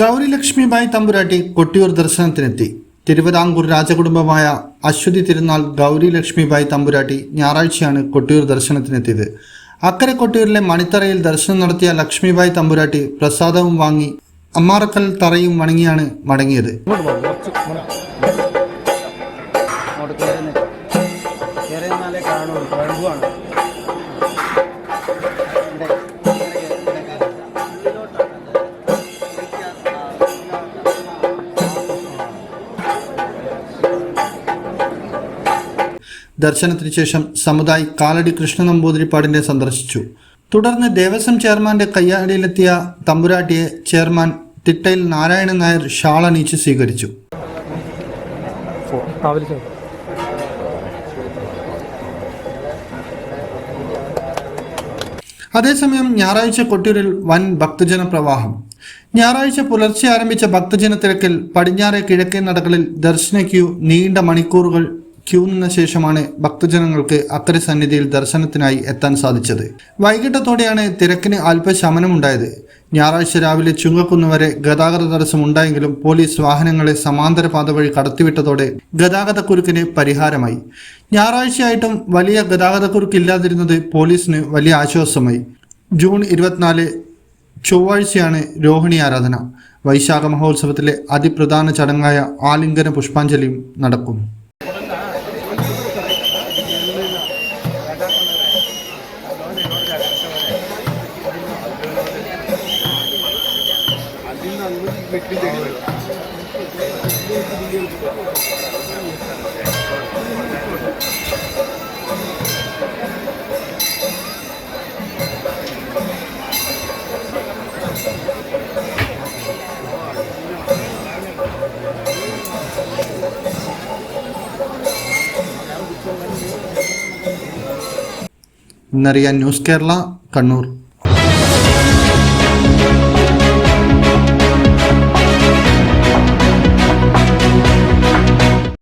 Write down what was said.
ഗൗരി ലക്ഷ്മിബായി തമ്പുരാട്ടി കൊട്ടിയൂർ ദർശനത്തിനെത്തി. തിരുവിതാംകൂർ രാജകുടുംബമായ അശ്വതി തിരുനാൾ ഗൗരി ലക്ഷ്മിബായി തമ്പുരാട്ടി ഞായറാഴ്ചയാണ് കൊട്ടിയൂർ ദർശനത്തിനെത്തിയത്. അക്കരെ കൊട്ടിയൂരിലെ മണിത്തറയിൽ ദർശനം നടത്തിയ ലക്ഷ്മിബായി തമ്പുരാട്ടി പ്രസാദവും വാങ്ങി അമ്മാറക്കൽ തറയും വണങ്ങിയാണ് മടങ്ങിയത്. ദർശനത്തിന് ശേഷം സമുദായി കാലടി കൃഷ്ണ നമ്പൂതിരിപ്പാടിനെ സന്ദർശിച്ചു. തുടർന്ന് ദേവസ്വം ചെയർമാന്റെ കയ്യാടിയിലെത്തിയ തമ്പുരാട്ടിയെ ചെയർമാൻ തിട്ടയിൽ നാരായണൻ നായർ ഷാൾ അണിയിച്ച് സ്വീകരിച്ചു. അതേസമയം ഞായറാഴ്ച കൊട്ടിയൂരിൽ വൻ ഭക്തജന പ്രവാഹം. ഞായറാഴ്ച പുലർച്ചെ ആരംഭിച്ച ഭക്തജന തിരക്കിൽ പടിഞ്ഞാറെ കിഴക്കേ നടകളിൽ ദർശന ക്യൂ നീണ്ട മണിക്കൂറുകൾ ക്യൂ നിന്ന ശേഷമാണ് ഭക്തജനങ്ങൾക്ക് അത്തരം സന്നിധിയിൽ ദർശനത്തിനായി എത്താൻ സാധിച്ചത്. വൈകിട്ടത്തോടെയാണ് തിരക്കിന് അല്പശമനമുണ്ടായത്. ഞായറാഴ്ച രാവിലെ ചുങ്കക്കുന്ന് വരെ ഗതാഗത തടസ്സം ഉണ്ടായെങ്കിലും പോലീസ് വാഹനങ്ങളെ സമാന്തര പാത വഴി കടത്തിവിട്ടതോടെ ഗതാഗതക്കുരുക്കിന് പരിഹാരമായി. ഞായറാഴ്ചയായിട്ടും വലിയ ഗതാഗതക്കുരുക്കില്ലാതിരുന്നത് പോലീസിന് വലിയ ആശ്വാസമായി. ജൂൺ ഇരുപത്തിനാല് ചൊവ്വാഴ്ചയാണ് രോഹിണി ആരാധന. വൈശാഖ മഹോത്സവത്തിലെ അതിപ്രധാന ചടങ്ങായ ആലിംഗന പുഷ്പാഞ്ജലിയും നടക്കും. ഇന്നറിയാൻ ന്യൂസ് കേരള കണ്ണൂർ.